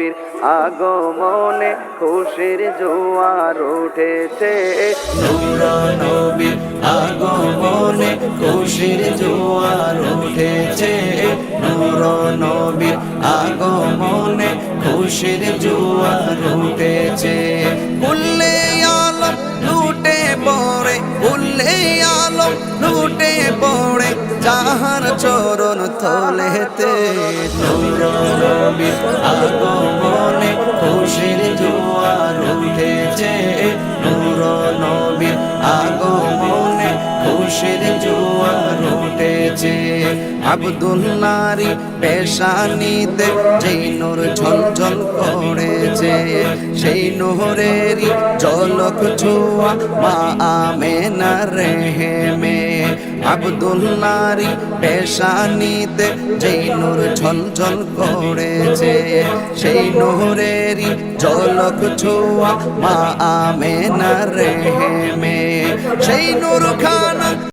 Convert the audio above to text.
নবীর আগমনে খুশির জোয়ার উঠেছে। নবীর আগমনে খুশির জোয়ার উঠেছে। নূর নবীর আগমনে খুশির জোয়ার উঠেছে। উল্লে আলম লুটে পড়ে উল্লে আলম লুটে পড়ে যাহার চরণ তলেতে। নূর নবীর আগমনে খুশির জোয়ার উঠেছে আবদুল্লারি পেশানিতে যেই নূর ঝলঝল করেছে, সেই নহরেরই জলক ছোয়া মা আমেনা রেহেমে। আবদুল্লারি পেশানিতে যেই নূর ঝলঝল করেছে, সেই নহরেরই জলক ছোয়া মা আমেনা রেহেমে। সেই নূর খানা